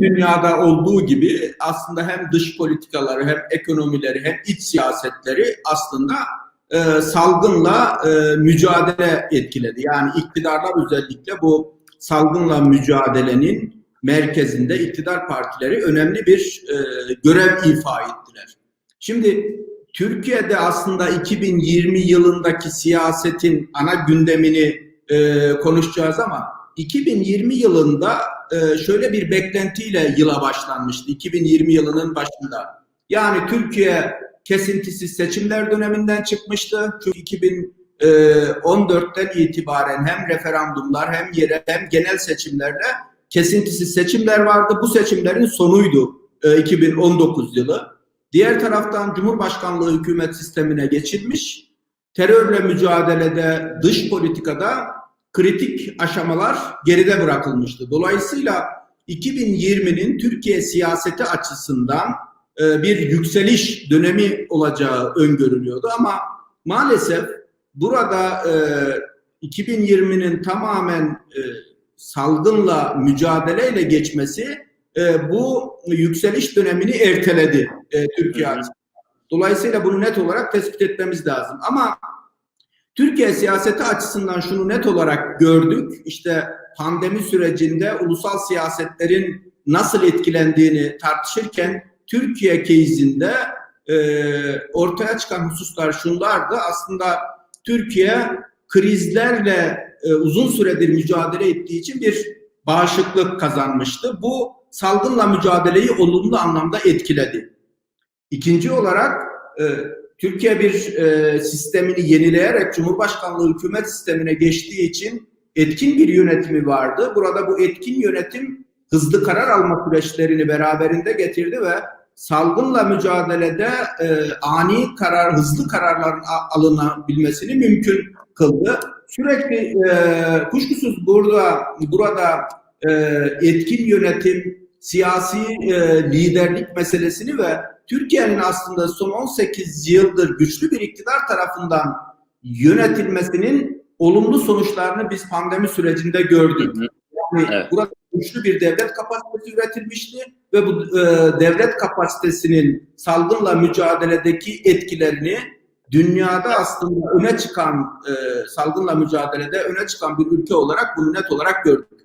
dünyada olduğu gibi aslında hem dış politikaları hem ekonomileri hem iç siyasetleri aslında e, salgınla e, mücadele etkiledi. Yani iktidarlar özellikle bu salgınla mücadelenin merkezinde iktidar partileri önemli bir e, görev ifa ettiler. Şimdi Türkiye'de aslında 2020 yılındaki siyasetin ana gündemini e, konuşacağız ama 2020 yılında e, şöyle bir beklentiyle yıla başlanmıştı. 2020 yılının başında. Yani Türkiye kesintisiz seçimler döneminden çıkmıştı. Çünkü 2014'ten itibaren hem referandumlar hem yerel hem genel seçimlerle kesintisiz seçimler vardı. Bu seçimlerin sonuydu e, 2019 yılı. Diğer taraftan Cumhurbaşkanlığı hükümet sistemine geçilmiş. Terörle mücadelede dış politikada kritik aşamalar geride bırakılmıştı. Dolayısıyla 2020'nin Türkiye siyaseti açısından e, bir yükseliş dönemi olacağı öngörülüyordu ama maalesef burada e, 2020'nin tamamen e, salgınla mücadeleyle geçmesi e, bu yükseliş dönemini erteledi e, Türkiye açısından. Dolayısıyla bunu net olarak tespit etmemiz lazım. Ama Türkiye siyaseti açısından şunu net olarak gördük. İşte pandemi sürecinde ulusal siyasetlerin nasıl etkilendiğini tartışırken Türkiye case'inde e, ortaya çıkan hususlar şunlardı. Aslında Türkiye krizlerle e, uzun süredir mücadele ettiği için bir bağışıklık kazanmıştı. Bu salgınla mücadeleyi olumlu anlamda etkiledi. İkinci olarak e, Türkiye bir e, sistemini yenileyerek Cumhurbaşkanlığı hükümet sistemine geçtiği için etkin bir yönetimi vardı. Burada bu etkin yönetim hızlı karar alma süreçlerini beraberinde getirdi ve salgınla mücadelede e, ani karar, hızlı kararların alınabilmesini mümkün kıldı. Sürekli e, kuşkusuz burada burada e, etkin yönetim, siyasi e, liderlik meselesini ve Türkiye'nin aslında son 18 yıldır güçlü bir iktidar tarafından yönetilmesinin olumlu sonuçlarını biz pandemi sürecinde gördük. Yani Evet. burada güçlü bir devlet kapasitesi üretilmişti ve bu e, devlet kapasitesinin salgınla mücadeledeki etkilerini dünyada aslında öne çıkan e, salgınla mücadelede öne çıkan bir ülke olarak bunu net olarak gördük.